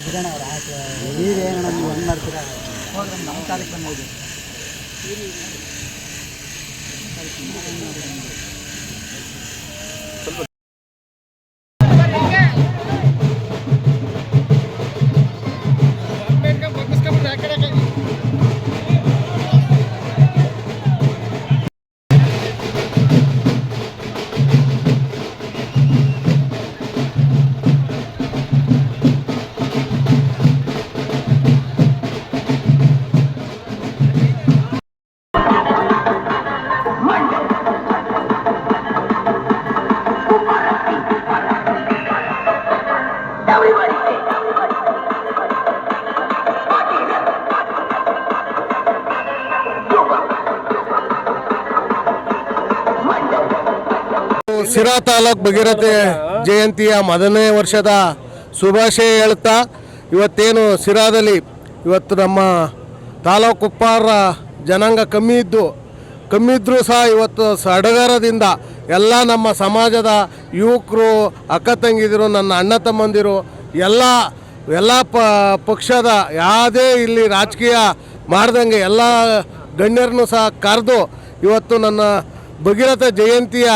ಬಿಡೋಣ ಅವ್ರು ಆಯ್ತು ನೀವೇನು ನೀವು ಹೆಂಗೆ ಮಾಡ್ತೀರಾ? ಹೋದ್ರೆ ನಮ್ಮ ಕಾರ್ಯಕ್ರಮ ಇದೆ ಸಿರಾ ತಾಲೂಕ್ ಭಗೀರಥ ಜಯಂತಿಯ ಮೊದಲನೇ ವರ್ಷದ ಶುಭಾಶಯ ಹೇಳ್ತಾ, ಇವತ್ತೇನು ಸಿರಾದಲ್ಲಿ ಇವತ್ತು ನಮ್ಮ ತಾಲೂಕು ಉಪ್ಪಾರ ಜನಾಂಗ ಕಮ್ಮಿ ಇದ್ದು, ಕಮ್ಮಿ ಇದ್ದರೂ ಸಹ ಇವತ್ತು ಸಡಗರದಿಂದ ಎಲ್ಲ ನಮ್ಮ ಸಮಾಜದ ಯುವಕರು, ಅಕ್ಕ ತಂಗಿದಿರು, ನನ್ನ ಅಣ್ಣ ತಮ್ಮಂದಿರು, ಎಲ್ಲ ಎಲ್ಲ ಪಕ್ಷದ ಯಾವುದೇ ಇಲ್ಲಿ ರಾಜಕೀಯ ಮಾಡ್ದಂಗೆ ಎಲ್ಲ ಗಣ್ಯರನ್ನು ಸಹ ಕರೆದು ಇವತ್ತು ನನ್ನ ಭಗೀರಥ ಜಯಂತಿಯ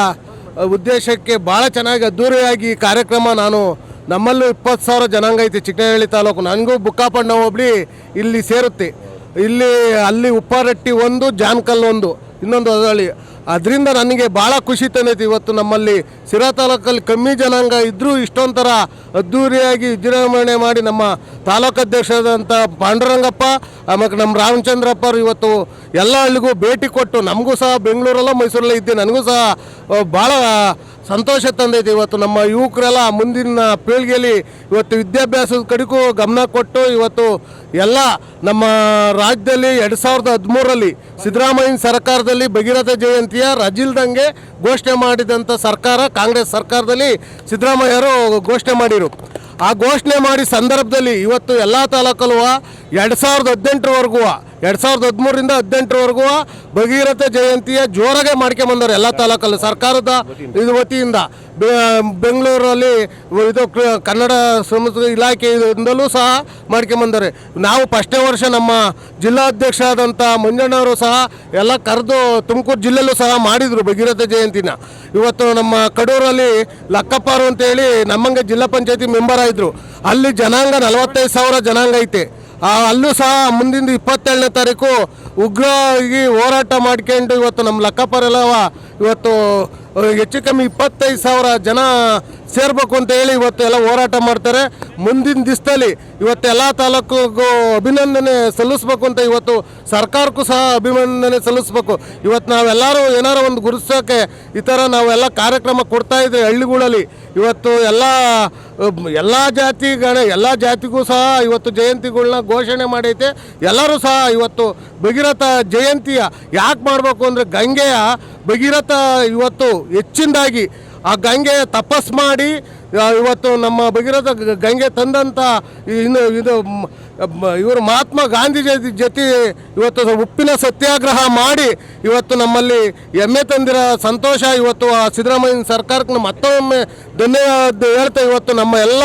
ಉದ್ದೇಶಕ್ಕೆ ಭಾಳ ಚೆನ್ನಾಗಿ ಅದ್ದೂರಿಯಾಗಿ ಈ ಕಾರ್ಯಕ್ರಮ ನಾನು ನಮ್ಮಲ್ಲೂ ಇಪ್ಪತ್ತು ಸಾವಿರ ಜನಾಂಗ ಐತಿ. ಚಿಕ್ಕನಹಳ್ಳಿ ತಾಲೂಕು. ನನಗೂ ಬುಕ್ಕಾಪಣ್ಣ ಹೋಬಳಿ ಇಲ್ಲಿ ಸೇರುತ್ತೆ. ಇಲ್ಲಿ ಅಲ್ಲಿ ಉಪ್ಪಾರಟ್ಟಿ ಒಂದು ಜಾನ್ಕಲ್ ಒಂದು, ಇನ್ನೊಂದು ಹೊಸಳ್ಳಿ ಅದರಿಂದ ನನಗೆ ಭಾಳ ಖುಷಿ ತಂದೈತಿ ಇವತ್ತು ನಮ್ಮಲ್ಲಿ ಸಿರಾ ತಾಲೂಕಲ್ಲಿ ಕಮ್ಮಿ ಜನಾಂಗ ಇದ್ದರೂ ಇಷ್ಟೊಂಥರ ಅದ್ಧೂರಿಯಾಗಿ ವಿಜೃಂಭಣೆ ಮಾಡಿ ನಮ್ಮ ತಾಲೂಕು ಅಧ್ಯಕ್ಷರಾದಂಥ ಪಾಂಡುರಂಗಪ್ಪ, ಆಮೇಲೆ ನಮ್ಮ ರಾಮಚಂದ್ರಪ್ಪ ಅವ್ರು ಇವತ್ತು ಎಲ್ಲ ಹಳ್ಳಿಗೂ ಭೇಟಿ ಕೊಟ್ಟು ನಮಗೂ ಸಹ ಬೆಂಗಳೂರಲ್ಲ ಮೈಸೂರಲ್ಲೇ ಇದ್ದೆ ನನಗೂ ಸಹ ಭಾಳ ಸಂತೋಷ ತಂದೈತೆ ಇವತ್ತು ನಮ್ಮ ಯುವಕರೆಲ್ಲ ಮುಂದಿನ ಪೀಳಿಗೆಯಲ್ಲಿ ಇವತ್ತು ವಿದ್ಯಾಭ್ಯಾಸದ ಕಡೆಗೂ ಗಮನ ಕೊಟ್ಟು ಇವತ್ತು ಎಲ್ಲ ನಮ್ಮ ರಾಜ್ಯದಲ್ಲಿ ಎರಡು ಸಾವಿರದ ಹದಿಮೂರರಲ್ಲಿ ಸಿದ್ದರಾಮಯ್ಯ ಸರ್ಕಾರದಲ್ಲಿ ಭಗೀರಥ ಜಯಂತಿಯ ರಜಿಲ್ದಂಗೆ ಘೋಷಣೆ ಮಾಡಿದಂಥ ಸರ್ಕಾರ ಕಾಂಗ್ರೆಸ್ ಸರ್ಕಾರದಲ್ಲಿ ಸಿದ್ದರಾಮಯ್ಯರು ಘೋಷಣೆ ಮಾಡಿರು. ಆ ಘೋಷಣೆ ಮಾಡಿ ಸಂದರ್ಭದಲ್ಲಿ ಇವತ್ತು ಎಲ್ಲ ತಾಲೂಕಲ್ಲೂ ಎರಡು ಸಾವಿರದ ಹದಿನೆಂಟರವರೆಗೂ ಎರಡು ಸಾವಿರದ ಹದಿಮೂರರಿಂದ ಹದಿನೆಂಟರವರೆಗೂ ಭಗೀರಥ ಜಯಂತಿಯ ಜೋರಾಗೆ ಮಾಡ್ಕೊಂಬಂದವ್ರು ಎಲ್ಲ ತಾಲೂಕಲ್ಲಿ. ಸರ್ಕಾರದ ಇದು ವತಿಯಿಂದ. ಬೆಂಗಳೂರಲ್ಲಿ ಇದು ಕನ್ನಡ ಸಂಸ್ಕೃತಿ ಇಲಾಖೆಯಿಂದಲೂ ಸಹ ಮಾಡ್ಕೊಂಬಂದವ್ರೆ ನಾವು ಫಸ್ಟ್ನೇ ವರ್ಷ ನಮ್ಮ ಜಿಲ್ಲಾಧ್ಯಕ್ಷರಾದಂಥ ಮಂಜಣ್ಣವರು ಸಹ ಎಲ್ಲ ಕರೆದು ತುಮಕೂರು ಜಿಲ್ಲೆಯಲ್ಲೂ ಸಹ ಮಾಡಿದರು ಭಗೀರಥ ಜಯಂತಿನ. ಇವತ್ತು ನಮ್ಮ ಕಡೂರಲ್ಲಿ ಲಕ್ಕಪ್ಪಾರು ಅಂತೇಳಿ ನಮ್ಮಂಗೆ ಜಿಲ್ಲಾ ಪಂಚಾಯತಿ ಮೆಂಬರ್ ಆಗಿದ್ರು. ಅಲ್ಲಿ ಜನಾಂಗ ನಲವತ್ತೈದು ಸಾವಿರ ಜನಾಂಗ ಐತೆ. ಅಲ್ಲೂ ಸಹ ಮುಂದಿನ ಇಪ್ಪತ್ತೇಳನೇ ತಾರೀಕು ಉಗ್ರವಾಗಿ ಹೋರಾಟ ಮಾಡ್ಕೊಂಡು ಇವತ್ತು ನಮ್ಮ ಲಕ್ಕಪ್ಪರೆಲ್ಲವ ಇವತ್ತು ಹೆಚ್ಚು ಕಮ್ಮಿ ಇಪ್ಪತ್ತೈದು ಸಾವಿರ ಜನ ಸೇರ್ಬೇಕು ಅಂತ ಹೇಳಿ ಇವತ್ತು ಎಲ್ಲ ಹೋರಾಟ ಮಾಡ್ತಾರೆ. ಮುಂದಿನ ದಿವಸದಲ್ಲಿ ಇವತ್ತೆಲ್ಲ ತಾಲೂಕಿಗೂ ಅಭಿನಂದನೆ ಸಲ್ಲಿಸ್ಬೇಕು ಅಂತ ಇವತ್ತು ಸರ್ಕಾರಕ್ಕೂ ಸಹ ಅಭಿನಂದನೆ ಸಲ್ಲಿಸ್ಬೇಕು. ಇವತ್ತು ನಾವೆಲ್ಲರೂ ಏನಾರು ಒಂದು ಗುರುತಿಸೋಕೆ ಈ ಥರ ನಾವೆಲ್ಲ ಕಾರ್ಯಕ್ರಮ ಕೊಡ್ತಾ ಇದ್ದೀವಿ ಹಳ್ಳಿಗಳಲ್ಲಿ ಇವತ್ತು ಎಲ್ಲ ಎಲ್ಲ ಜಾತಿ ಗಣ ಎಲ್ಲ ಜಾತಿಗೂ ಸಹ ಇವತ್ತು ಜಯಂತಿಗಳನ್ನ ಘೋಷಣೆ ಮಾಡೈತೆ. ಎಲ್ಲರೂ ಸಹ ಇವತ್ತು ಭಗೀರಥ ಜಯಂತಿಯ ಯಾಕೆ ಮಾಡಬೇಕು ಅಂದರೆ ಗಂಗೆಯ ಭಗೀರಥ ಇವತ್ತು ಹೆಚ್ಚಿನದಾಗಿ ಆ ಗಂಗೆ ತಪಸ್ ಮಾಡಿ ಇವತ್ತು ನಮ್ಮ ಭಗೀರಥ ಗಂಗೆ ತಂದಂಥ ಇನ್ನು ಇದು ಇವರು ಮಹಾತ್ಮ ಗಾಂಧೀಜಿ ಜೊತೆ ಇವತ್ತು ಉಪ್ಪಿನ ಸತ್ಯಾಗ್ರಹ ಮಾಡಿ ಇವತ್ತು ನಮ್ಮಲ್ಲಿ ಹೆಮ್ಮೆ ತಂದಿರೋ ಸಂತೋಷ ಇವತ್ತು ಆ ಸಿದ್ದರಾಮಯ್ಯ ಸರ್ಕಾರಕ್ಕೆ ಮತ್ತೊಮ್ಮೆ ಧನ್ಯವಾದ ಹೇಳ್ತಾ ಇವತ್ತು ನಮ್ಮ ಎಲ್ಲ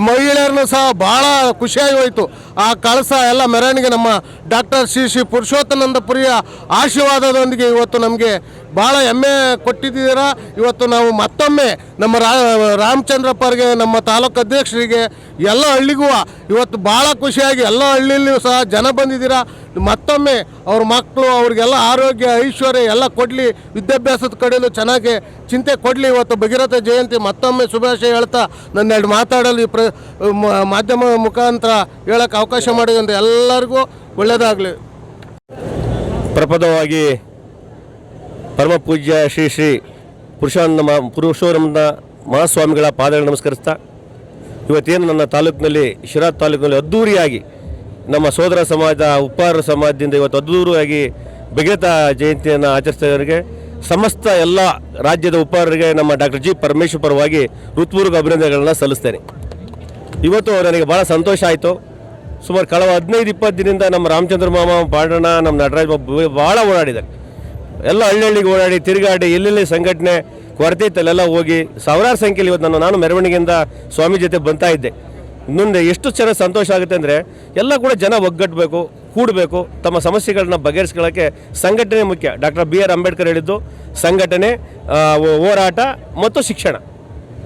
ಮಹಿಳೆಯರನ್ನು ಸಹ ಭಾಳ ಖುಷಿಯಾಗಿ ಹೋಯಿತು. ಆ ಕಳಸ ಎಲ್ಲ ಮೆರವಣಿಗೆ ನಮ್ಮ ಡಾಕ್ಟರ್ ಶ್ರೀ ಶ್ರೀ ಪುರುಷೋತ್ತನಂದಪುರಿಯ ಆಶೀರ್ವಾದದೊಂದಿಗೆ ಇವತ್ತು ನಮಗೆ ಭಾಳ ಹೆಮ್ಮೆ ಕೊಟ್ಟಿದ್ದೀರಾ? ಇವತ್ತು ನಾವು ಮತ್ತೊಮ್ಮೆ ನಮ್ಮ ರಾಮಚಂದ್ರಪ್ಪರಿಗೆ, ನಮ್ಮ ತಾಲೂಕು ಅಧ್ಯಕ್ಷರಿಗೆ, ಎಲ್ಲ ಹಳ್ಳಿಗೂ ಇವತ್ತು ಭಾಳ ಖುಷಿಯಾಗಿ ಎಲ್ಲ ಹಳ್ಳಿಯಲ್ಲಿಯೂ ಸಹ ಜನ ಬಂದಿದ್ದೀರಾ? ಮತ್ತೊಮ್ಮೆ ಅವ್ರ ಮಕ್ಕಳು ಅವ್ರಿಗೆಲ್ಲ ಆರೋಗ್ಯ, ಐಶ್ವರ್ಯ ಎಲ್ಲ ಕೊಡಲಿ. ವಿದ್ಯಾಭ್ಯಾಸದ ಕಡೆಯಲ್ಲೂ ಚೆನ್ನಾಗಿ ಚಿಂತೆ ಕೊಡಲಿ ಇವತ್ತು ಭಗೀರಥ ಜಯಂತಿ. ಮತ್ತೊಮ್ಮೆ ಶುಭಾಶಯ ಹೇಳ್ತಾ ನನ್ನ ಎರಡು ಮಾತಾಡಲು ಈ ಪ್ರ ಮಾಧ್ಯಮ ಮುಖಾಂತರ ಹೇಳೋಕ್ಕೆ ಅವಕಾಶ ಮಾಡಿದಂತೆ ಎಲ್ಲರಿಗೂ ಒಳ್ಳೆಯದಾಗಲಿ. ಪ್ರಪದವಾಗಿ ಪರಮ ಪೂಜ್ಯ ಶ್ರೀ ಶ್ರೀ ಪುರುಷಾನಂದ ಮಾ ಪುರುಷೋರಮದ ಮಹಾಸ್ವಾಮಿಗಳ ಪಾದಗಳನ್ನು ನಮಸ್ಕರಿಸ್ತಾ, ಇವತ್ತೇನು ನನ್ನ ತಾಲೂಕಿನಲ್ಲಿ, ಶಿರಾ ತಾಲೂಕಿನಲ್ಲಿ ಅದ್ದೂರಿಯಾಗಿ ನಮ್ಮ ಸೋದರ ಸಮಾಜ ಉಪ್ಪಾರ ಸಮಾಜದಿಂದ ಇವತ್ತು ಅದ್ದೂರಿಯಾಗಿ ಬಿಗೇತ ಜಯಂತಿಯನ್ನು ಆಚರಿಸಿದವರಿಗೆ ಸಮಸ್ತ ಎಲ್ಲ ರಾಜ್ಯದ ಉಪ್ಪಾರರಿಗೆ ನಮ್ಮ ಡಾಕ್ಟರ್ ಜಿ ಪರಮೇಶ್ವರ ಪರವಾಗಿ ಹೃತ್ಪೂರ್ವಕ ಅಭಿನಂದನೆಗಳನ್ನು ಸಲ್ಲಿಸ್ತೇನೆ. ಇವತ್ತು ನನಗೆ ಭಾಳ ಸಂತೋಷ ಆಯಿತು. ಸುಮಾರು ಕಳೆದ ಹದಿನೈದು, ಇಪ್ಪತ್ತು ದಿನದಿಂದ ನಮ್ಮ ರಾಮಚಂದ್ರ ಮಾಮ ಪಾಂಡಣ್ಣ ನಮ್ಮ ನಟರಾಜ್ ಬಾಬು ಭಾಳ ಓಡಾಡಿದ್ದಾರೆ. ಎಲ್ಲ ಹಳ್ಳಿಗೆ ಓಡಾಡಿ, ತಿರುಗಾಡಿ, ಎಲ್ಲೆಲ್ಲಿ ಸಂಘಟನೆ ಕೊರತೆ ಇತ್ತಲ್ಲೆಲ್ಲ ಹೋಗಿ ಸಾವಿರಾರು ಸಂಖ್ಯೆಯಲ್ಲಿ ಇವತ್ತು ನಾನು ನಾನು ಮೆರವಣಿಗೆಯಿಂದ ಸ್ವಾಮಿ ಜೊತೆ ಬಂತಾ ಇದ್ದೆ. ಮುಂದೆ ಎಷ್ಟು ಚೆನ್ನಾಗಿ ಸಂತೋಷ ಆಗುತ್ತೆ ಅಂದರೆ ಎಲ್ಲ ಕೂಡ ಜನ ಒಗ್ಗಟ್ಟಬೇಕು ಕೂಡಬೇಕು, ತಮ್ಮ ಸಮಸ್ಯೆಗಳನ್ನ ಬಗೆಹರಿಸ್ಕೊಳ್ಳೋಕ್ಕೆ ಸಂಘಟನೆ ಮುಖ್ಯ. ಡಾಕ್ಟರ್ ಬಿ ಆರ್ ಅಂಬೇಡ್ಕರ್ ಹೇಳಿದ್ದು, ಸಂಘಟನೆ ಹೋರಾಟ ಮತ್ತು ಶಿಕ್ಷಣ.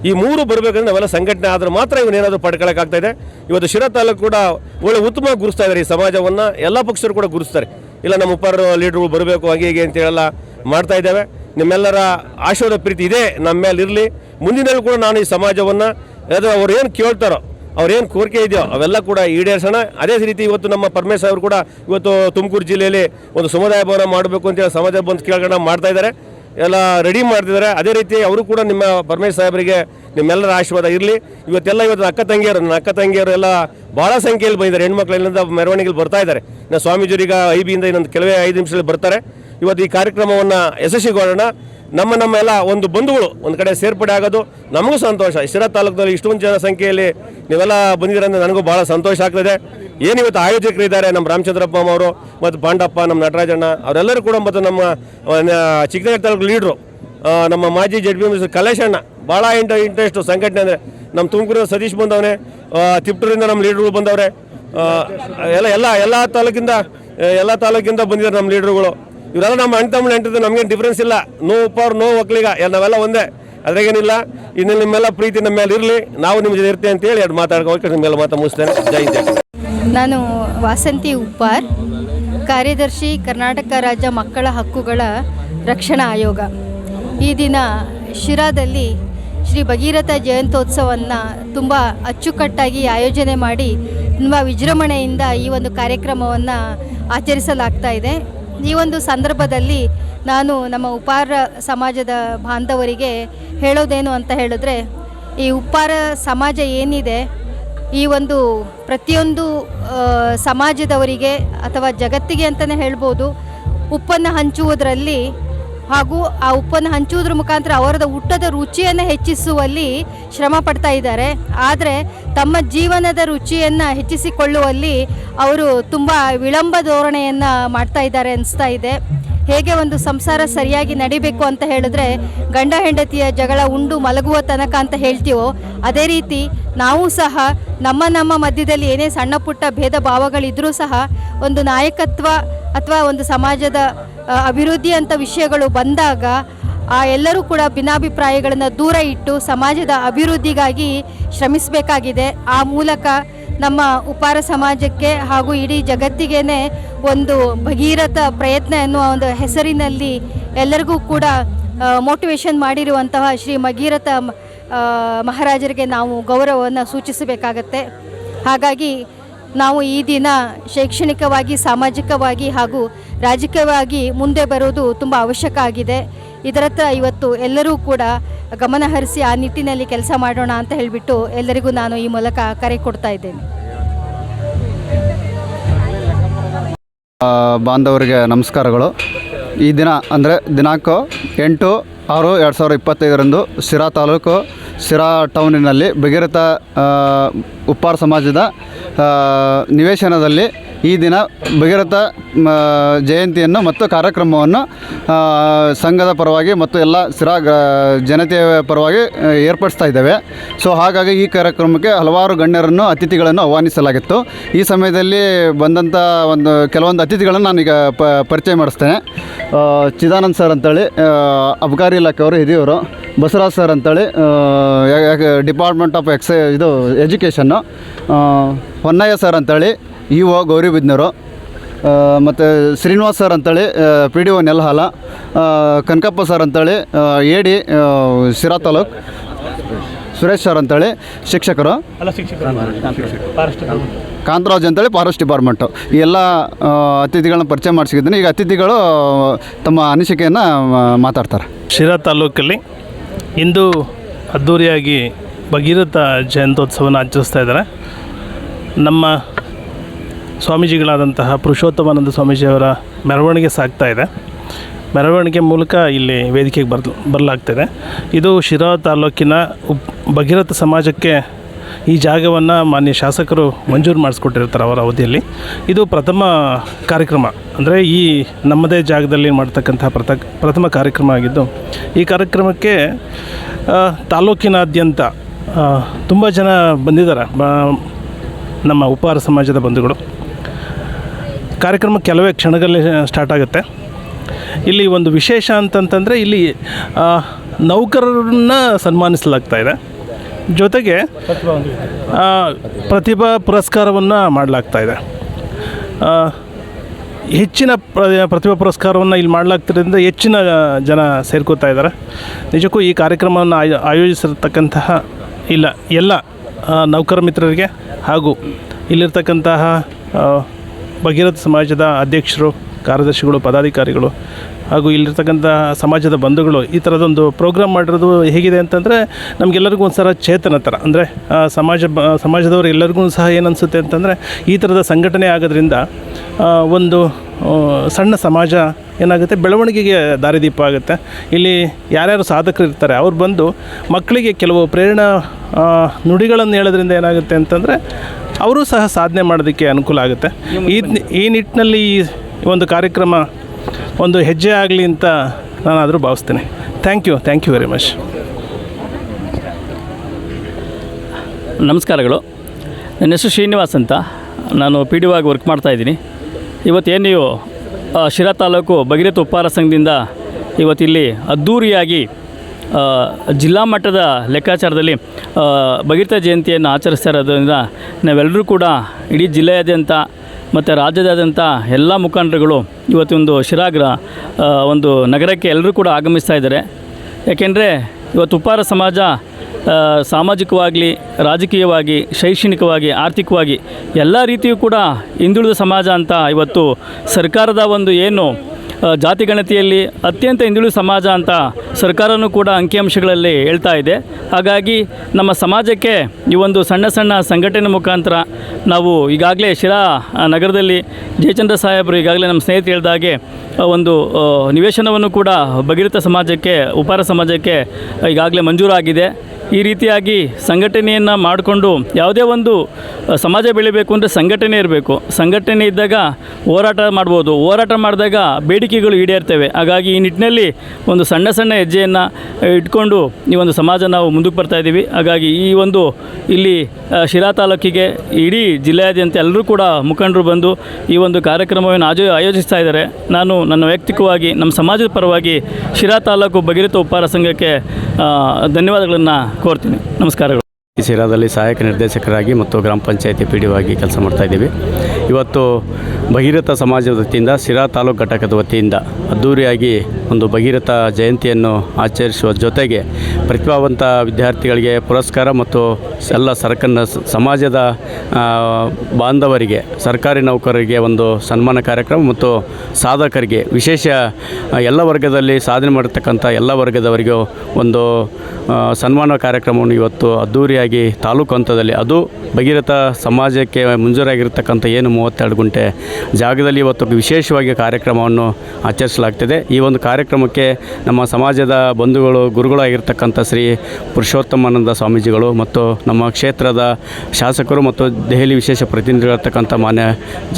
ಈ ಮೂರು ಬರಬೇಕಂದ್ರೆ ನಾವೆಲ್ಲ ಸಂಘಟನೆ ಆದ್ರೆ ಮಾತ್ರ ಇವನ್ನೇನಾದರೂ ಪಡ್ಕೊಳ್ಳೋಕ್ಕಾಗ್ತಾ ಇದೆ. ಇವತ್ತು ಶಿರಾ ತಾಲೂಕು ಕೂಡ ಒಳ್ಳೆ ಉತ್ತಮವಾಗಿ ಗುರುಸ್ತಾ ಇದ್ದಾರೆ ಈ ಸಮಾಜವನ್ನು. ಎಲ್ಲ ಪಕ್ಷರು ಕೂಡ ಗುರುಸ್ತಾರೆ. ಇಲ್ಲ, ನಮ್ಮ ಉಪರ್ ಲೀಡ್ರುಗಳು ಬರಬೇಕು, ಹಾಗೆ ಹೀಗೆ ಅಂತೇಳೆಲ್ಲ ಮಾಡ್ತಾ ಇದ್ದೇವೆ. ನಿಮ್ಮೆಲ್ಲರ ಆಶೀರ್ವಾದ ಪ್ರೀತಿ ಇದೆ, ನಮ್ಮ ಮೇಲೆ ಇರಲಿ. ಮುಂದಿನಲ್ಲೂ ಕೂಡ ನಾನು ಈ ಸಮಾಜವನ್ನು ಅದು ಅವ್ರು ಏನು ಕೇಳ್ತಾರೋ ಅವ್ರೇನು ಕೋರಿಕೆ ಇದೆಯೋ, ಅವೆಲ್ಲ ಕೂಡ ಈಡೇರಿಸೋಣ. ಅದೇ ರೀತಿ ಇವತ್ತು ನಮ್ಮ ಪರಮೇಶ್ವರ್ ಅವರು ಕೂಡ ಇವತ್ತು ತುಮಕೂರು ಜಿಲ್ಲೆಯಲ್ಲಿ ಒಂದು ಸಮುದಾಯ ಭವನ ಮಾಡಬೇಕು ಅಂತೇಳಿ ಸಮಾಜ ಬಂದು ಕೇಳ್ಕೊಂಡು ಮಾಡ್ತಾ ಇದ್ದಾರೆ. ಎಲ್ಲ ರೆಡಿ ಮಾಡ್ತಿದ್ದಾರೆ. ಅದೇ ರೀತಿ ಅವರು ಕೂಡ ನಿಮ್ಮ ಪರಮೇಶ್ ಸಾಹೇಬರಿಗೆ ನಿಮ್ಮೆಲ್ಲರ ಆಶೀರ್ವಾದ ಇರಲಿ. ಇವತ್ತೆಲ್ಲ ಇವತ್ತು ಅಕ್ಕ ತಂಗಿಯರು, ನನ್ನ ಅಕ್ಕ ತಂಗಿಯರು ಎಲ್ಲ ಭಾಳ ಸಂಖ್ಯೆಯಲ್ಲಿ ಬಂದಿದ್ದಾರೆ. ಹೆಣ್ಮಕ್ಳು ಇಲ್ಲಿಂದ ಮೆರವಣಿಗೆಯಲ್ಲಿ ಬರ್ತಾ ಇದ್ದಾರೆ. ನಾ ಸ್ವಾಮೀಜಿಯವರಿಗೆ ಐ ಬಿಯಿಂದ ಇನ್ನೊಂದು ಕೆಲವೇ ಐದು ನಿಮಿಷದಲ್ಲಿ ಬರ್ತಾರೆ. ಇವತ್ತು ಈ ಕಾರ್ಯಕ್ರಮವನ್ನು ಯಶಸ್ವಿಗೊಳ್ಳೋಣ. ನಮ್ಮ ನಮ್ಮ ಎಲ್ಲ ಒಂದು ಬಂಧುಗಳು ಒಂದು ಕಡೆ ಸೇರ್ಪಡೆ ಆಗೋದು, ನಮಗೂ ಸಂತೋಷ. ಶಿರಾ ತಾಲೂಕಿನಲ್ಲಿ ಇಷ್ಟೊಂದು ಜನ ಸಂಖ್ಯೆಯಲ್ಲಿ ನೀವೆಲ್ಲ ಬಂದಿದ್ದೀರಂದ್ರೆ ನನಗೂ ಭಾಳ ಸಂತೋಷ ಆಗ್ತದೆ. ಏನು ಇವತ್ತು ಆಯೋಜಕರು ಇದ್ದಾರೆ ನಮ್ಮ ರಾಮಚಂದ್ರಪ್ಪ ಅವರು ಮತ್ತು ಪಾಂಡಪ್ಪ, ನಮ್ಮ ನಟರಾಜಣ್ಣ, ಅವರೆಲ್ಲರೂ ಕೂಡ ಮತ್ತು ನಮ್ಮ ಚಿಕ್ಕನಗರ ತಾಲೂಕು ಲೀಡ್ರು ನಮ್ಮ ಮಾಜಿ ಜಡ್ ಬಿ ಮಿನಿಸ್ಟರ್ ಕಲೇಶಣ್ಣ ಭಾಳ ಇಂಟ, ಇಂಟ್ರೆಸ್ಟು ಸಂಘಟನೆ ಅಂದರೆ ನಮ್ಮ ತುಮಕೂರಿನ ಸತೀಶ್ ಬಂದವನೇ ತಿಪ್ಟೂರಿಂದ ನಮ್ಮ ಲೀಡ್ರುಗಳು ಬಂದವ್ರೆ ಎಲ್ಲ ಎಲ್ಲ ಎಲ್ಲ ತಾಲೂಕಿಂದ ಎಲ್ಲ ತಾಲೂಕಿಂದ ಬಂದಿದ್ದಾರೆ ನಮ್ಮ ಲೀಡ್ರುಗಳು. ಇವರೆಲ್ಲ ನಮ್ಮ ಅಣ್ಣ ತಮ್ಮ ನೆಂಟಿದ್ದು ನಮಗೇನು ಡಿಫ್ರೆನ್ಸ್ ಇಲ್ಲ. No power no Vokkaliga. ಎಲ್ಲ ನಾವೆಲ್ಲ ಒಂದೇ. ಅದ್ರಾಗೇನಿಲ್ಲ. ಇನ್ನು ನಿಮ್ಮೆಲ್ಲ ಪ್ರೀತಿ ನಮ್ಮ ಮೇಲೆ ಇರಲಿ. ನಾವು ನಿಮ್ಮ ಜೊತೆ ಇರ್ತೀವಿ ಅಂತೇಳಿ ಎರಡು ಮಾತಾಡ್ಕೋಕೆ ನಿಮ್ಮೆಲ್ಲ ಮಾತಾ ಮುಗಿಸ್ತೇನೆ. ಜೈ ಜೈ ನಾನು ವಾಸಂತಿ ಉಪ್ಪಾರ್, ಕಾರ್ಯದರ್ಶಿ ಕರ್ನಾಟಕ ರಾಜ್ಯ ಮಕ್ಕಳ ಹಕ್ಕುಗಳ ರಕ್ಷಣಾ ಆಯೋಗ. ಈ ದಿನ ಶಿರಾದಲ್ಲಿ ಶ್ರೀ ಭಗೀರಥ ಜಯಂತ್ಯೋತ್ಸವವನ್ನು ತುಂಬ ಅಚ್ಚುಕಟ್ಟಾಗಿ ಆಯೋಜನೆ ಮಾಡಿ, ತುಂಬ ವಿಜೃಂಭಣೆಯಿಂದ ಈ ಒಂದು ಕಾರ್ಯಕ್ರಮವನ್ನು ಆಚರಿಸಲಾಗ್ತಾ ಇದೆ. ಈ ಒಂದು ಸಂದರ್ಭದಲ್ಲಿ ನಾನು ನಮ್ಮ ಉಪಾರ ಸಮಾಜದ ಬಾಂಧವರಿಗೆ ಹೇಳೋದೇನು ಅಂತ ಹೇಳಿದ್ರೆ, ಈ ಉಪ್ಪಾರ ಸಮಾಜ ಏನಿದೆ, ಈ ಒಂದು ಪ್ರತಿಯೊಂದು ಸಮಾಜದವರಿಗೆ ಅಥವಾ ಜಗತ್ತಿಗೆ ಅಂತಲೇ ಹೇಳ್ಬೋದು, ಉಪ್ಪನ್ನು ಹಂಚುವುದರಲ್ಲಿ ಹಾಗೂ ಆ ಉಪ್ಪನ್ನು ಹಂಚುವುದ್ರ ಮುಖಾಂತರ ಅವರದ ಊಟದ ರುಚಿಯನ್ನು ಹೆಚ್ಚಿಸುವಲ್ಲಿ ಶ್ರಮ ಪಡ್ತಾ ಇದ್ದಾರೆ. ಆದರೆ ತಮ್ಮ ಜೀವನದ ರುಚಿಯನ್ನು ಹೆಚ್ಚಿಸಿಕೊಳ್ಳುವಲ್ಲಿ ಅವರು ತುಂಬ ವಿಳಂಬ ಧೋರಣೆಯನ್ನು ಮಾಡ್ತಾ ಇದ್ದಾರೆ ಅನಿಸ್ತಾ ಇದೆ. ಹೇಗೆ ಒಂದು ಸಂಸಾರ ಸರಿಯಾಗಿ ನಡಿಬೇಕು ಅಂತ ಹೇಳಿದ್ರೆ ಗಂಡ ಹೆಂಡತಿಯ ಜಗಳ ಉಂಡು ಮಲಗುವ ತನಕ ಅಂತ ಹೇಳ್ತೀವೋ, ಅದೇ ರೀತಿ ನಾವು ಸಹ ನಮ್ಮ ನಮ್ಮ ಮಧ್ಯದಲ್ಲಿ ಏನೇ ಸಣ್ಣ ಪುಟ್ಟ ಭೇದ ಭಾವಗಳಿದ್ರೂ ಸಹ ಒಂದು ನಾಯಕತ್ವ ಅಥವಾ ಒಂದು ಸಮಾಜದ ಅಭಿವೃದ್ಧಿ ಅಂತ ವಿಷಯಗಳು ಬಂದಾಗ ಆ ಎಲ್ಲರೂ ಕೂಡ ಭಿನ್ನಾಭಿಪ್ರಾಯಗಳನ್ನು ದೂರ ಇಟ್ಟು ಸಮಾಜದ ಅಭಿವೃದ್ಧಿಗಾಗಿ ಶ್ರಮಿಸಬೇಕಾಗಿದೆ. ಆ ಮೂಲಕ ನಮ್ಮ ಉಪಾರ ಸಮಾಜಕ್ಕೆ ಹಾಗೂ ಇಡೀ ಜಗತ್ತಿಗೇನೆ ಒಂದು ಭಗೀರಥ ಪ್ರಯತ್ನ ಎನ್ನುವ ಒಂದು ಹೆಸರಿನಲ್ಲಿ ಎಲ್ಲರಿಗೂ ಕೂಡ ಮೋಟಿವೇಶನ್ ಮಾಡಿರುವಂತಹ ಶ್ರೀ ಮಗೀರಥ ಮಹಾರಾಜರಿಗೆ ನಾವು ಗೌರವವನ್ನು ಸೂಚಿಸಬೇಕಾಗತ್ತೆ. ಹಾಗಾಗಿ ನಾವು ಈ ದಿನ ಶೈಕ್ಷಣಿಕವಾಗಿ, ಸಾಮಾಜಿಕವಾಗಿ ಹಾಗೂ ರಾಜಕೀಯವಾಗಿ ಮುಂದೆ ಬರೋದು ತುಂಬ ಅವಶ್ಯಕ ಆಗಿದೆ. ಇದರತ್ತ ಇವತ್ತು ಎಲ್ಲರೂ ಕೂಡ ಗಮನ ಹರಿಸಿ ಆ ನಿಟ್ಟಿನಲ್ಲಿ ಕೆಲಸ ಮಾಡೋಣ ಅಂತ ಹೇಳಿಬಿಟ್ಟು ಎಲ್ಲರಿಗೂ ನಾನು ಈ ಮೂಲಕ ಕರೆ ಕೊಡ್ತಾ ಇದ್ದೇನೆ. ಬಾಂಧವರಿಗೆ ನಮಸ್ಕಾರಗಳು. ಈ ದಿನ ಅಂದರೆ ದಿನಾಂಕ ಎಂಟು ಆರು ಎರಡು ಸಾವಿರದ ಇಪ್ಪತ್ತೈದರಂದು ಸಿರಾ ತಾಲೂಕು ಸಿರಾ ಟೌನಿನಲ್ಲಿ ಭಗೀರಥ ಉಪ್ಪಾರ ಸಮಾಜದ ನಿವೇಶನದಲ್ಲಿ ಈ ದಿನ ಭಗೀರಥ ಜಯಂತಿಯನ್ನು ಮತ್ತು ಕಾರ್ಯಕ್ರಮವನ್ನು ಸಂಘದ ಪರವಾಗಿ ಮತ್ತು ಎಲ್ಲ ಸಿರಾ ಜನತೆಯ ಪರವಾಗಿ ಏರ್ಪಡಿಸ್ತಾ ಇದ್ದೇವೆ. ಸೊ, ಹಾಗಾಗಿ ಈ ಕಾರ್ಯಕ್ರಮಕ್ಕೆ ಹಲವಾರು ಗಣ್ಯರನ್ನು, ಅತಿಥಿಗಳನ್ನು ಆಹ್ವಾನಿಸಲಾಗಿತ್ತು. ಈ ಸಮಯದಲ್ಲಿ ಬಂದಂಥ ಒಂದು, ಕೆಲವೊಂದು ಅತಿಥಿಗಳನ್ನು ನಾನೀಗ ಪ, ಪರಿಚಯ ಮಾಡಿಸ್ತೇನೆ. ಚಿದಾನಂದ್ ಸರ್ ಅಂತೇಳಿ ಅಬಕಾರಿ ಇಲಾಖೆಯವರು ಹಿರಿಯವರು, ಬಸವರಾಜ್ ಸರ್ ಅಂತೇಳಿ ಡಿಪಾರ್ಟ್ಮೆಂಟ್ ಆಫ್ ಎಕ್ಸೈ, ಇದು, ಎಜುಕೇಷನ್ನು ಹೊನ್ನಯ್ಯ ಸರ್ ಅಂತೇಳಿ ಇ ಒ ಗೌರಿಬಿದ್ನೂರು ಮತ್ತು ಶ್ರೀನಿವಾಸ್ ಸರ್ ಅಂತೇಳಿ P D O Nelahala Kanakappa sir ಅಂತೇಳಿ A D Sira taluk Suresh sir ಅಂತೇಳಿ ಶಿಕ್ಷಕರು. ಕಾಂತರಾಜ್ ಅಂತೇಳಿ ಫಾರೆಸ್ಟ್ ಡಿಪಾರ್ಟ್ಮೆಂಟು. ಈ ಎಲ್ಲ ಅತಿಥಿಗಳನ್ನ ಪರಿಚಯ ಮಾಡಿಸಿದ್ದೀನಿ ಈಗ ಅತಿಥಿಗಳು ತಮ್ಮ ಅನಿಸಿಕೆಯನ್ನು ಮಾತಾಡ್ತಾರೆ. ಶಿರಾ ತಾಲೂಕಲ್ಲಿ ಇಂದು ಅದ್ಧೂರಿಯಾಗಿ ಭಗೀರಥ ಜಯಂತ್ಯೋತ್ಸವನ ಆಚರಿಸ್ತಾ ಇದ್ದಾರೆ. ನಮ್ಮ ಸ್ವಾಮೀಜಿಗಳಾದಂತಹ ಪುರುಷೋತ್ತಮಾನಂದ ಸ್ವಾಮೀಜಿಯವರ ಮೆರವಣಿಗೆ ಸಾಗ್ತಾ ಇದೆ. ಮೆರವಣಿಗೆ ಮೂಲಕ ಇಲ್ಲಿ ವೇದಿಕೆಗೆ ಬರ್ ಬರಲಾಗ್ತಿದೆ. ಇದು ಶಿರಾ ತಾಲೂಕಿನ ಉಪ್, ಭಗೀರಥ ಸಮಾಜಕ್ಕೆ ಈ ಜಾಗವನ್ನು ಮಾನ್ಯ ಶಾಸಕರು ಮಂಜೂರು ಮಾಡಿಸ್ಕೊಟ್ಟಿರ್ತಾರೆ ಅವರ ಅವಧಿಯಲ್ಲಿ. ಇದು ಪ್ರಥಮ ಕಾರ್ಯಕ್ರಮ. ಅಂದರೆ ಈ ನಮ್ಮದೇ ಜಾಗದಲ್ಲಿ ಮಾಡ್ತಕ್ಕಂಥ ಪ್ರಥ, ಪ್ರಥಮ ಕಾರ್ಯಕ್ರಮ ಆಗಿದ್ದು, ಈ ಕಾರ್ಯಕ್ರಮಕ್ಕೆ ತಾಲೂಕಿನಾದ್ಯಂತ ತುಂಬ ಜನ ಬಂದಿದ್ದಾರೆ. ನಮ್ಮ ಉಪಹಾರ ಸಮಾಜದ ಬಂಧುಗಳು. ಕಾರ್ಯಕ್ರಮ ಕೆಲವೇ ಕ್ಷಣಗಳಲ್ಲಿ ಸ್ಟಾರ್ಟ್ ಆಗುತ್ತೆ. ಇಲ್ಲಿ ಒಂದು ವಿಶೇಷ ಅಂತಂತಂದರೆ ಇಲ್ಲಿ ನೌಕರರನ್ನ ಸನ್ಮಾನಿಸಲಾಗ್ತಾ ಇದೆ. ಜೊತೆಗೆ ಪ್ರತಿಭಾ ಪುರಸ್ಕಾರವನ್ನು ಮಾಡಲಾಗ್ತಾ ಇದೆ. ಹೆಚ್ಚಿನ ಪ್ರ- ಪ್ರತಿಭಾ ಪುರಸ್ಕಾರವನ್ನು ಇಲ್ಲಿ ಮಾಡಲಾಗ್ತಿರೋದ್ರಿಂದ ಹೆಚ್ಚಿನ ಜನ ಸೇರ್ಕೋತಾ ಇದ್ದಾರೆ. ನಿಜಕ್ಕೂ ಈ ಕಾರ್ಯಕ್ರಮವನ್ನು ಆಯೋ, ಆಯೋಜಿಸಿರ್ತಕ್ಕಂತಹ ಇಲ್ಲ, ಎಲ್ಲ ನೌಕರ ಮಿತ್ರರಿಗೆ ಹಾಗೂ ಇಲ್ಲಿರ್ತಕ್ಕಂತಹ ಭಗೀರಥ ಸಮಾಜದ ಅಧ್ಯಕ್ಷರು, ಕಾರ್ಯದರ್ಶಿಗಳು, ಪದಾಧಿಕಾರಿಗಳು ಹಾಗೂ ಇಲ್ಲಿರ್ತಕ್ಕಂಥ ಸಮಾಜದ ಬಂಧುಗಳು ಈ ಥರದೊಂದು ಪ್ರೋಗ್ರಾಮ್ ಮಾಡಿರೋದು ಹೇಗಿದೆ ಅಂತಂದರೆ ನಮಗೆಲ್ಲರಿಗೂ ಸಲ ಚೇತನ ಥರ. ಅಂದರೆ ಸಮಾಜ ಬ, ಸಮಾಜದವರು ಎಲ್ಲರಿಗೂ ಸಹ ಏನನ್ಸುತ್ತೆ ಅಂತಂದರೆ ಈ ಥರದ ಸಂಘಟನೆ ಆಗೋದ್ರಿಂದ ಒಂದು ಸಣ್ಣ ಸಮಾಜ ಏನಾಗುತ್ತೆ, ಬೆಳವಣಿಗೆಗೆ ದಾರಿದೀಪ ಆಗುತ್ತೆ. ಇಲ್ಲಿ ಯಾರ್ಯಾರು ಸಾಧಕರು ಇರ್ತಾರೆ, ಅವ್ರು ಬಂದು ಮಕ್ಕಳಿಗೆ ಕೆಲವು ಪ್ರೇರಣಾ ನುಡಿಗಳನ್ನು ಹೇಳೋದ್ರಿಂದ ಏನಾಗುತ್ತೆ ಅಂತಂದರೆ ಅವರು ಸಹ ಸಾಧನೆ ಮಾಡೋದಕ್ಕೆ ಅನುಕೂಲ ಆಗುತ್ತೆ. ಈ ಈ ನಿಟ್ಟಿನಲ್ಲಿ ಈ ಒಂದು ಕಾರ್ಯಕ್ರಮ ಒಂದು ಹೆಜ್ಜೆ ಆಗಲಿ ಅಂತ ನಾನಾದರೂ ಭಾವಿಸ್ತೇನೆ. Thank you thank you very much ನಮಸ್ಕಾರಗಳು. ನನ್ನ ಹೆಸರು ಶ್ರೀನಿವಾಸ್ ಅಂತ. ನಾನು ಪಿ ಡಿ ಆಗಿ ವರ್ಕ್ ಮಾಡ್ತಾಯಿದ್ದೀನಿ ಇವತ್ತೇನು ನೀವು ಶಿರಾ ತಾಲೂಕು ಭಗೀರಥ ಉಪ್ಪಾರ ಸಂಘದಿಂದ ಇವತ್ತಿಲ್ಲಿ ಅದ್ಧೂರಿಯಾಗಿ ಜಿಲ್ಲಾ ಮಟ್ಟದ ಲೆಕ್ಕಾಚಾರದಲ್ಲಿ ಭಗೀರಥ ಜಯಂತಿಯನ್ನು ಆಚರಿಸ್ತಾ ಇರೋದ್ರಿಂದ ನಾವೆಲ್ಲರೂ ಕೂಡ ಇಡೀ ಜಿಲ್ಲೆಯಾದ್ಯಂತ ಮತ್ತು ರಾಜ್ಯದಾದ್ಯಂತ ಎಲ್ಲ ಮುಖಂಡರುಗಳು ಇವತ್ತೊಂದು ಶಿರಾಗ್ರ ಒಂದು ನಗರಕ್ಕೆ ಎಲ್ಲರೂ ಕೂಡ ಆಗಮಿಸ್ತಾ ಇದ್ದಾರೆ. ಯಾಕೆಂದರೆ ಇವತ್ತು ಉಪಾರ ಸಮಾಜ ಸಾಮಾಜಿಕವಾಗಲಿ ರಾಜಕೀಯವಾಗಿ, ಶೈಕ್ಷಣಿಕವಾಗಿ, ಆರ್ಥಿಕವಾಗಿ ಎಲ್ಲ ರೀತಿಯೂ ಕೂಡ ಹಿಂದುಳಿದ ಸಮಾಜ ಅಂತ ಇವತ್ತು ಸರ್ಕಾರದ ಒಂದು ಏನು ಜಾತಿ ಗಣತಿಯಲ್ಲಿ ಅತ್ಯಂತ ಹಿಂದುಳಿದ ಸಮಾಜ ಅಂತ ಸರ್ಕಾರನೂ ಕೂಡ ಅಂಕಿಅಂಶಗಳಲ್ಲಿ ಹೇಳ್ತಾ ಇದೆ. ಹಾಗಾಗಿ ನಮ್ಮ ಸಮಾಜಕ್ಕೆ ಈ ಒಂದು ಸಣ್ಣ ಸಣ್ಣ ಸಂಘಟನೆ ಮುಖಾಂತರ ನಾವು ಈಗಾಗಲೇ ಶಿರಾ ನಗರದಲ್ಲಿ ಜಯಚಂದ್ರ ಸಾಹೇಬರು ಈಗಾಗಲೇ ನಮ್ಮ ಸ್ನೇಹಿತರು ಹೇಳಿದಾಗೆ ಒಂದು ನಿವೇಶನವನ್ನು ಕೂಡ ಭಗೀರಥ ಸಮಾಜಕ್ಕೆ, ಉಪಾರ ಸಮಾಜಕ್ಕೆ ಈಗಾಗಲೇ ಮಂಜೂರಾಗಿದೆ. ಈ ರೀತಿಯಾಗಿ ಸಂಘಟನೆಯನ್ನು ಮಾಡಿಕೊಂಡು ಯಾವುದೇ ಒಂದು ಸಮಾಜ ಬೆಳಿಬೇಕು ಅಂದರೆ ಸಂಘಟನೆ ಇರಬೇಕು. ಸಂಘಟನೆ ಇದ್ದಾಗ ಹೋರಾಟ ಮಾಡ್ಬೋದು. ಹೋರಾಟ ಮಾಡಿದಾಗ ಬೇಡಿಕೆಗಳು ಈಡೇರ್ತವೆ. ಹಾಗಾಗಿ ಈ ನಿಟ್ಟಿನಲ್ಲಿ ಒಂದು ಸಣ್ಣ ಸಣ್ಣ ಹೆಜ್ಜೆಯನ್ನು ಇಟ್ಕೊಂಡು ಈ ಒಂದು ಸಮಾಜ ನಾವು ಮುಂದಕ್ಕೆ ಬರ್ತಾಯಿದ್ದೀವಿ ಹಾಗಾಗಿ ಈ ಒಂದು ಇಲ್ಲಿ ಶಿರಾ ತಾಲೂಕಿಗೆ ಇಡೀ ಜಿಲ್ಲೆಯಾದ್ಯಂತ ಎಲ್ಲರೂ ಕೂಡ ಮುಖಂಡರು ಬಂದು ಈ ಒಂದು ಕಾರ್ಯಕ್ರಮವನ್ನು ಆಜೋ, ಆಯೋಜಿಸ್ತಾ ಇದ್ದಾರೆ. ನಾನು ನನ್ನ ವೈಯಕ್ತಿಕವಾಗಿ, ನಮ್ಮ ಸಮಾಜದ ಪರವಾಗಿ ಶಿರಾ ತಾಲೂಕು ಭಗೀರಥ ಉಪ್ಪಾರ ಸಂಘಕ್ಕೆ ಧನ್ಯವಾದಗಳನ್ನು ಕೋರ್ತೀನಿ. ನಮಸ್ಕಾರಗಳು. ಈ ಸಿರಾದಲ್ಲಿ ಸಹಾಯಕ ನಿರ್ದೇಶಕರಾಗಿ ಮತ್ತು ಗ್ರಾಮ ಪಂಚಾಯಿತಿ ಪಿ ಡಿ ಆಗಿ ಕೆಲಸ ಮಾಡ್ತಾ ಇದ್ದೀವಿ. ಇವತ್ತು ಭಗೀರಥ ಸಮಾಜದ ವತಿಯಿಂದ ಸಿರಾ ತಾಲೂಕು ಘಟಕದ ವತಿಯಿಂದ ಅದ್ದೂರಿಯಾಗಿ ಒಂದು ಭಗೀರಥ ಜಯಂತಿಯನ್ನು ಆಚರಿಸುವ ಜೊತೆಗೆ ಪ್ರತಿಭಾವಂತ ವಿದ್ಯಾರ್ಥಿಗಳಿಗೆ ಪುರಸ್ಕಾರ ಮತ್ತು ಎಲ್ಲ ಸರ್ಕನ್ನ ಸಮಾಜದ ಬಾಂಧವರಿಗೆ, ಸರ್ಕಾರಿ ನೌಕರರಿಗೆ ಒಂದು ಸನ್ಮಾನ ಕಾರ್ಯಕ್ರಮ ಮತ್ತು ಸಾಧಕರಿಗೆ, ವಿಶೇಷ ಎಲ್ಲ ವರ್ಗದಲ್ಲಿ ಸಾಧನೆ ಮಾಡಿರ್ತಕ್ಕಂಥ ಎಲ್ಲ ವರ್ಗದವರಿಗೂ ಒಂದು ಸನ್ಮಾನ ಕಾರ್ಯಕ್ರಮವನ್ನು ಇವತ್ತು ಅದ್ಧೂರಿಯಾಗಿ ತಾಲೂಕು ಹಂತದಲ್ಲಿ, ಅದು ಭಗೀರಥ ಸಮಾಜಕ್ಕೆ ಮುಂಜೂರಾಗಿರ್ತಕ್ಕಂಥ ಏನು ಮೂವತ್ತೆರಡು ಗುಂಟೆ ಜಾಗದಲ್ಲಿ ಇವತ್ತು ವಿಶೇಷವಾಗಿ ಕಾರ್ಯಕ್ರಮವನ್ನು ಆಚರಿಸಲಾಗ್ತಿದೆ. ಈ ಒಂದು ಕಾರ್ಯಕ್ರಮಕ್ಕೆ ನಮ್ಮ ಸಮಾಜದ ಬಂಧುಗಳು, ಗುರುಗಳಾಗಿರ್ತಕ್ಕಂಥ ಶ್ರೀ ಪುರುಷೋತ್ತಮಾನಂದ ಸ್ವಾಮೀಜಿಗಳು ಮತ್ತು ನಮ್ಮ ಕ್ಷೇತ್ರದ ಶಾಸಕರು ಮತ್ತು ದೆಹಲಿ ವಿಶೇಷ ಪ್ರತಿನಿಧಿಗಳಿರ್ತಕ್ಕಂಥ ಮಾನ್ಯ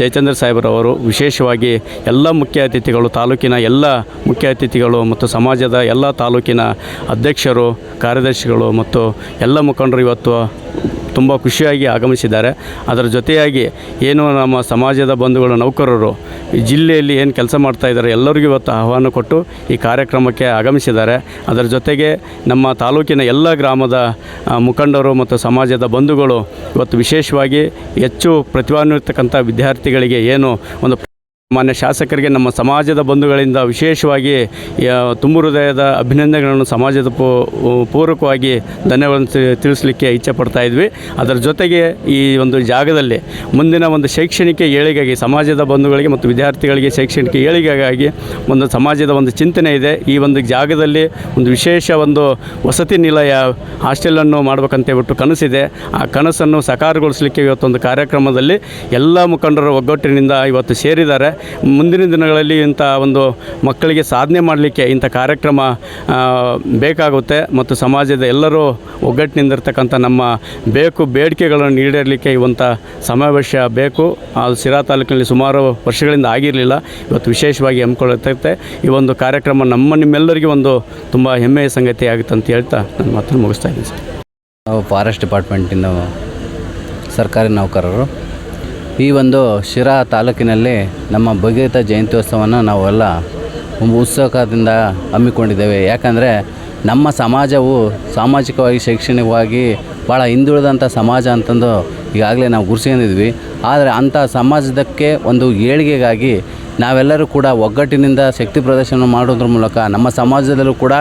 ಜಯಚಂದ್ರ ಸಾಹೇಬರವರು, ವಿಶೇಷವಾಗಿ ಎಲ್ಲ ಮುಖ್ಯ ಅತಿಥಿಗಳು, ತಾಲೂಕಿನ ಎಲ್ಲ ಮುಖ್ಯ ಅತಿಥಿಗಳು ಮತ್ತು ಸಮಾಜದ ಎಲ್ಲ ತಾಲೂಕಿನ ಅಧ್ಯಕ್ಷರು, ಕಾರ್ಯದರ್ಶಿಗಳು ಮತ್ತು ಎಲ್ಲ ಮುಖಂಡರು ಇವತ್ತು ತುಂಬ ಖುಷಿಯಾಗಿ ಆಗಮಿಸಿದ್ದಾರೆ. ಅದರ ಜೊತೆಯಾಗಿ ಏನು ನಮ್ಮ ಸಮಾಜದ ಬಂಧುಗಳು, ನೌಕರರು ಜಿಲ್ಲೆಯಲ್ಲಿ ಏನು ಕೆಲಸ ಮಾಡ್ತಾ ಇದ್ದಾರೆ ಎಲ್ಲರಿಗೂ ಇವತ್ತು ಆಹ್ವಾನ ಕೊಟ್ಟು ಈ ಕಾರ್ಯಕ್ರಮಕ್ಕೆ ಆಗಮಿಸಿದ್ದಾರೆ. ಅದರ ಜೊತೆಗೆ ನಮ್ಮ ತಾಲೂಕಿನ ಎಲ್ಲ ಗ್ರಾಮದ ಮುಖಂಡರು ಮತ್ತು ಸಮಾಜದ ಬಂಧುಗಳು ಇವತ್ತು ವಿಶೇಷವಾಗಿ ಹೆಚ್ಚು ಪ್ರತಿಭಾನ್ವಿರ್ತಕ್ಕಂಥ ವಿದ್ಯಾರ್ಥಿಗಳಿಗೆ ಏನು ಒಂದು ಮಾನ್ಯ ಶಾಸಕರಿಗೆ, ನಮ್ಮ ಸಮಾಜದ ಬಂಧುಗಳಿಂದ ವಿಶೇಷವಾಗಿ ತುಂಬು ಹೃದಯದ ಅಭಿನಂದನೆಗಳನ್ನು ಸಮಾಜದ ಪೂರ್ವಕವಾಗಿ ಧನ್ಯವಾದ ತಿಳಿಸಲಿಕ್ಕೆ ಇಚ್ಛೆ ಪಡ್ತಾ ಇದ್ವಿ. ಅದರ ಜೊತೆಗೆ ಈ ಒಂದು ಜಾಗದಲ್ಲಿ ಮುಂದಿನ ಒಂದು ಶೈಕ್ಷಣಿಕ ಏಳಿಗೆಗಾಗಿ, ಸಮಾಜದ ಬಂಧುಗಳಿಗೆ ಮತ್ತು ವಿದ್ಯಾರ್ಥಿಗಳಿಗೆ ಶೈಕ್ಷಣಿಕ ಏಳಿಗೆಗಾಗಿ ಒಂದು ಸಮಾಜದ ಒಂದು ಚಿಂತನೆ ಇದೆ. ಈ ಒಂದು ಜಾಗದಲ್ಲಿ ಒಂದು ವಿಶೇಷ ಒಂದು ವಸತಿ ನಿಲಯ ಹಾಸ್ಟೆಲನ್ನು ಮಾಡಬೇಕಂತ ಹೇಳ್ಬಿಟ್ಟು ಕನಸಿದೆ. ಆ ಕನಸನ್ನು ಸಕಾರಗೊಳಿಸಲಿಕ್ಕೆ ಇವತ್ತೊಂದು ಕಾರ್ಯಕ್ರಮದಲ್ಲಿ ಎಲ್ಲ ಮುಖಂಡರು ಒಗ್ಗಟ್ಟಿನಿಂದ ಇವತ್ತು ಸೇರಿದ್ದಾರೆ. ಮುಂದಿನ ದಿನಗಳಲ್ಲಿ ಇಂಥ ಒಂದು ಮಕ್ಕಳಿಗೆ ಸಾಧನೆ ಮಾಡಲಿಕ್ಕೆ ಇಂಥ ಕಾರ್ಯಕ್ರಮ ಬೇಕಾಗುತ್ತೆ ಮತ್ತು ಸಮಾಜದ ಎಲ್ಲರೂ ಒಗ್ಗಟ್ಟಿನಿಂದಿರ್ತಕ್ಕಂಥ ನಮ್ಮ ಬೇಕು ಬೇಡಿಕೆಗಳನ್ನು ಈಡೇರಲಿಕ್ಕೆ ಇವಂಥ ಸಮಾವೇಶ ಬೇಕು. ಅದು ಸಿರಾ ತಾಲೂಕಿನಲ್ಲಿ ಸುಮಾರು ವರ್ಷಗಳಿಂದ ಆಗಿರಲಿಲ್ಲ. ಇವತ್ತು ವಿಶೇಷವಾಗಿ ಹಮ್ಮಿಕೊಳ್ಳುತ್ತೆ ಈ ಒಂದು ಕಾರ್ಯಕ್ರಮ ನಮ್ಮ ನಿಮ್ಮೆಲ್ಲರಿಗೂ ಒಂದು ತುಂಬ ಹೆಮ್ಮೆಯ ಸಂಗತಿ ಆಗುತ್ತೆ ಅಂತ ಹೇಳ್ತಾ ನನ್ನ ಮಾತನ್ನು ಮುಗಿಸ್ತಾ ಇದ್ದೀನಿ ಸರ್. ನಾವು ಫಾರೆಸ್ಟ್ ಡಿಪಾರ್ಟ್ಮೆಂಟಿನ ಸರ್ಕಾರಿ ನೌಕರರು. ಈ ಒಂದು ಶಿರಾ ತಾಲೂಕಿನಲ್ಲಿ ನಮ್ಮ ಭಗೀರಥ ಜಯಂತ್ಯೋತ್ಸವವನ್ನು ನಾವೆಲ್ಲ ಉತ್ಸುಕದಿಂದ ಹಮ್ಮಿಕೊಂಡಿದ್ದೇವೆ. ಯಾಕಂದರೆ ನಮ್ಮ ಸಮಾಜವು ಸಾಮಾಜಿಕವಾಗಿ, ಶೈಕ್ಷಣಿಕವಾಗಿ ಭಾಳ ಹಿಂದುಳಿದಂಥ ಸಮಾಜ ಅಂತಂದು ಈಗಾಗಲೇ ನಾವು ಗುರುಸ್ಕೊಂಡಿದ್ವಿ ಆದರೆ ಅಂಥ ಸಮಾಜದಕ್ಕೆ ಒಂದು ಏಳಿಗೆಗಾಗಿ ನಾವೆಲ್ಲರೂ ಕೂಡ ಒಗ್ಗಟ್ಟಿನಿಂದ ಶಕ್ತಿ ಪ್ರದರ್ಶನ ಮಾಡೋದ್ರ ಮೂಲಕ ನಮ್ಮ ಸಮಾಜದಲ್ಲೂ ಕೂಡ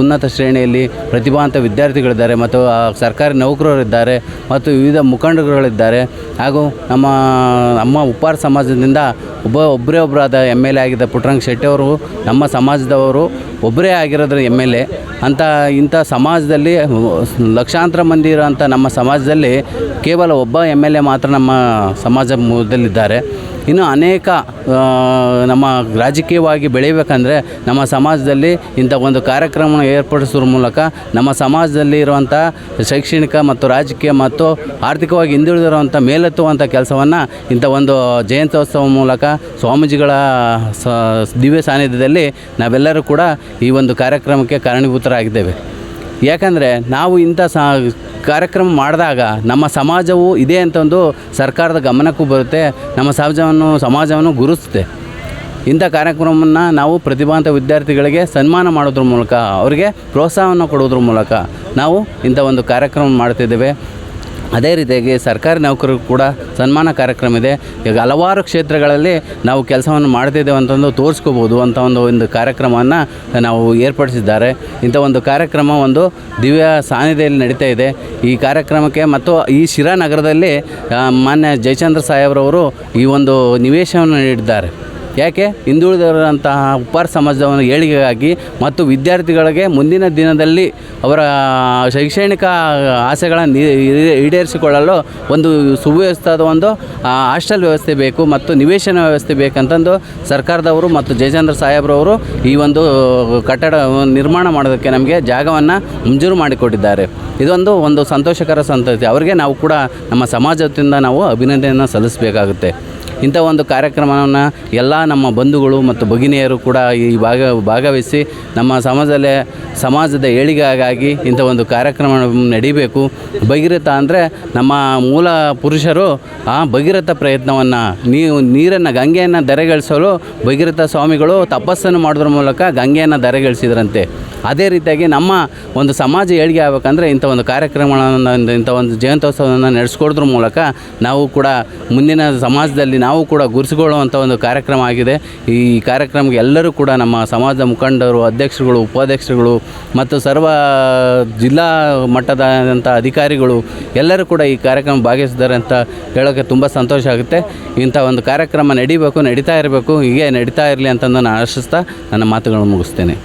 ಉನ್ನತ ಶ್ರೇಣಿಯಲ್ಲಿ ಪ್ರತಿಭಾವಂತ ವಿದ್ಯಾರ್ಥಿಗಳಿದ್ದಾರೆ ಮತ್ತು ಸರ್ಕಾರಿ ನೌಕರರಿದ್ದಾರೆ ಮತ್ತು ವಿವಿಧ ಮುಖಂಡರುಗಳಿದ್ದಾರೆ. ಹಾಗೂ ನಮ್ಮ ನಮ್ಮ ಉಪ್ಪಾರ ಸಮಾಜದಿಂದ ಒಬ್ಬ, ಒಬ್ಬರೇ ಒಬ್ಬರಾದ ಎಂ ಎಲ್ ಎ ಆಗಿದ್ದ ಪುಟ್ಟರಂಗ ಶೆಟ್ಟಿ ಅವರು ನಮ್ಮ ಸಮಾಜದವರು ಒಬ್ಬರೇ ಆಗಿರೋದ್ರ ಎಂ ಎಲ್ ಎ. ಅಂತ, ಇಂಥ ಸಮಾಜದಲ್ಲಿ, ಲಕ್ಷಾಂತರ ಮಂದಿ ಇರೋಂಥ ನಮ್ಮ ಸಮಾಜದಲ್ಲಿ ಕೇವಲ ಒಬ್ಬ ಎಂ ಎಲ್ ಎ ಮಾತ್ರ ನಮ್ಮ ಸಮಾಜ ಮೂಲದಲ್ಲಿದ್ದಾರೆ ಇನ್ನು ಅನೇಕ ನಮ್ಮ ರಾಜಕೀಯವಾಗಿ ಬೆಳಿಬೇಕಂದ್ರೆ ನಮ್ಮ ಸಮಾಜದಲ್ಲಿ ಇಂಥ ಒಂದು ಕಾರ್ಯಕ್ರಮವನ್ನು ಏರ್ಪಡಿಸೋದ್ರ ಮೂಲಕ ನಮ್ಮ ಸಮಾಜದಲ್ಲಿ ಇರುವಂಥ ಶೈಕ್ಷಣಿಕ ಮತ್ತು ರಾಜಕೀಯ ಮತ್ತು ಆರ್ಥಿಕವಾಗಿ ಹಿಂದುಳಿದಿರುವಂಥ ಮೇಲೆತ್ತುವಂಥ ಕೆಲಸವನ್ನು ಇಂಥ ಒಂದು ಜಯಂತ್ಯೋತ್ಸವ ಮೂಲಕ ಸ್ವಾಮೀಜಿಗಳ ಸ, ದಿವ್ಯ ಸಾನ್ನಿಧ್ಯದಲ್ಲಿ ನಾವೆಲ್ಲರೂ ಕೂಡ ಈ ಒಂದು ಕಾರ್ಯಕ್ರಮಕ್ಕೆ ಕಾರಣೀಭೂತರಾಗಿದ್ದೇವೆ. ಯಾಕಂದರೆ ನಾವು ಇಂಥ ಸ ಕಾರ್ಯಕ್ರಮ ಮಾಡಿದಾಗ ನಮ್ಮ ಸಮಾಜವು ಇದೆ ಅಂತ ಒಂದು ಸರ್ಕಾರದ ಗಮನಕ್ಕೂ ಬರುತ್ತೆ, ನಮ್ಮ ಸಮಾಜವನ್ನು ಸಮಾಜವನ್ನು ಗುರುತಿಸುತ್ತೆ ಇಂಥ ಕಾರ್ಯಕ್ರಮವನ್ನು ನಾವು ಪ್ರತಿಭಾವಂತ ವಿದ್ಯಾರ್ಥಿಗಳಿಗೆ ಸನ್ಮಾನ ಮಾಡೋದ್ರ ಮೂಲಕ, ಅವರಿಗೆ ಪ್ರೋತ್ಸಾಹವನ್ನು ಕೊಡೋದ್ರ ಮೂಲಕ ನಾವು ಇಂಥ ಒಂದು ಕಾರ್ಯಕ್ರಮ ಮಾಡ್ತಿದ್ದೇವೆ. ಅದೇ ರೀತಿಯಾಗಿ ಸರ್ಕಾರಿ ನೌಕರರು ಕೂಡ ಸನ್ಮಾನ ಕಾರ್ಯಕ್ರಮ ಇದೆ. ಈಗ ಹಲವಾರು ಕ್ಷೇತ್ರಗಳಲ್ಲಿ ನಾವು ಕೆಲಸವನ್ನು ಮಾಡ್ತಿದ್ದೇವೆ ಅಂತಂದು ತೋರಿಸ್ಕೋಬೋದು ಅಂತ ಒಂದು ಒಂದು ಕಾರ್ಯಕ್ರಮವನ್ನು ನಾವು ಏರ್ಪಡಿಸಿದ್ದಾರೆ. ಇಂಥ ಒಂದು ಕಾರ್ಯಕ್ರಮ ಒಂದು ದಿವ್ಯ ಸಾನ್ನಿಧ್ಯದಲ್ಲಿ ನಡೀತಾ ಇದೆ. ಈ ಕಾರ್ಯಕ್ರಮಕ್ಕೆ ಮತ್ತು ಈ ಶಿರಾ ನಗರದಲ್ಲಿ ಮಾನ್ಯ ಜಯಚಂದ್ರ ಸಾಹೇಬ್ರವರು ಈ ಒಂದು ನಿವೇಶವನ್ನು ನೀಡಿದ್ದಾರೆ. ಯಾಕೆ? ಹಿಂದುಳಿದಿರುವಂತಹ ಉಪಾರ ಸಮಾಜವನ್ನು ಏಳಿಗೆಗಾಗಿ ಮತ್ತು ವಿದ್ಯಾರ್ಥಿಗಳಿಗೆ ಮುಂದಿನ ದಿನದಲ್ಲಿ ಅವರ ಶೈಕ್ಷಣಿಕ ಆಸೆಗಳನ್ನು ಈಡೇರಿಸಿಕೊಳ್ಳಲು ಒಂದು ಸುವ್ಯವಸ್ಥಾದ ಒಂದು ಹಾಸ್ಟೆಲ್ ವ್ಯವಸ್ಥೆ ಬೇಕು ಮತ್ತು ನಿವೇಶನ ವ್ಯವಸ್ಥೆ ಬೇಕಂತಂದು ಸರ್ಕಾರದವರು ಮತ್ತು ಜಯಚಂದ್ರ ಸಾಹೇಬ್ರವರು ಈ ಒಂದು ಕಟ್ಟಡ ನಿರ್ಮಾಣ ಮಾಡೋದಕ್ಕೆ ನಮಗೆ ಜಾಗವನ್ನು ಮಂಜೂರು ಮಾಡಿಕೊಟ್ಟಿದ್ದಾರೆ. ಇದೊಂದು ಒಂದು ಸಂತೋಷಕರ ಸಂತತಿ. ಅವರಿಗೆ ನಾವು ಕೂಡ ನಮ್ಮ ಸಮಾಜದಿಂದ ನಾವು ಅಭಿನಂದನೆಯನ್ನು ಸಲ್ಲಿಸಬೇಕಾಗುತ್ತೆ. ಇಂಥ ಒಂದು ಕಾರ್ಯಕ್ರಮವನ್ನು ಎಲ್ಲ ನಮ್ಮ ಬಂಧುಗಳು ಮತ್ತು ಭಗಿನಿಯರು ಕೂಡ ಈ ಭಾಗ ಭಾಗವಹಿಸಿ ನಮ್ಮ ಸಮಾಜದಲ್ಲೇ ಸಮಾಜದ ಏಳಿಗೆಗಾಗಿ ಇಂಥ ಒಂದು ಕಾರ್ಯಕ್ರಮ ನಡಿಬೇಕು. ಭಗೀರಥ ಅಂದರೆ ನಮ್ಮ ಮೂಲ ಪುರುಷರು ಆ ಭಗೀರಥ ಪ್ರಯತ್ನವನ್ನು ನೀವು ನೀರನ್ನು ಗಂಗೆಯನ್ನು ಧರೆಗಳಿಸಲು ಭಗೀರಥ ಸ್ವಾಮಿಗಳು ತಪಸ್ಸನ್ನು ಮಾಡೋದ್ರ ಮೂಲಕ ಗಂಗೆಯನ್ನು ಧರೆಗಳಿಸಿದ್ರಂತೆ. ಅದೇ ರೀತಿಯಾಗಿ ನಮ್ಮ ಒಂದು ಸಮಾಜ ಏಳಿಗೆ ಆಗಬೇಕಂದ್ರೆ ಇಂಥ ಒಂದು ಕಾರ್ಯಕ್ರಮಗಳನ್ನು, ಇಂಥ ಒಂದು ಜಯಂತ್ಯೋತ್ಸವವನ್ನು ನಡೆಸ್ಕೊಡೋದ್ರ ಮೂಲಕ ನಾವು ಕೂಡ ಮುಂದಿನ ಸಮಾಜದಲ್ಲಿ ನಾವು ಕೂಡ ಗುರುಸಿಕೊಳ್ಳುವಂಥ ಒಂದು ಕಾರ್ಯಕ್ರಮ ಆಗಿದೆ. ಈ ಕಾರ್ಯಕ್ರಮಕ್ಕೆ ಎಲ್ಲರೂ ಕೂಡ ನಮ್ಮ ಸಮಾಜದ ಮುಖಂಡರು, ಅಧ್ಯಕ್ಷರುಗಳು, ಉಪಾಧ್ಯಕ್ಷರುಗಳು ಮತ್ತು ಸರ್ವ ಜಿಲ್ಲಾ ಮಟ್ಟದಂಥ ಅಧಿಕಾರಿಗಳು ಎಲ್ಲರೂ ಕೂಡ ಈ ಕಾರ್ಯಕ್ರಮ ಭಾಗವಹಿಸಿದ್ದಾರೆ ಅಂತ ಹೇಳೋಕ್ಕೆ ತುಂಬ ಸಂತೋಷ ಆಗುತ್ತೆ. ಇಂಥ ಒಂದು ಕಾರ್ಯಕ್ರಮ ನಡಿಬೇಕು, ನಡೀತಾ ಇರಬೇಕು, ಹೀಗೆ ನಡೀತಾ ಇರಲಿ ಅಂತಂದು ನಾನು ಆಶಿಸ್ತಾ ನನ್ನ ಮಾತುಗಳನ್ನು ಮುಗಿಸ್ತೇನೆ.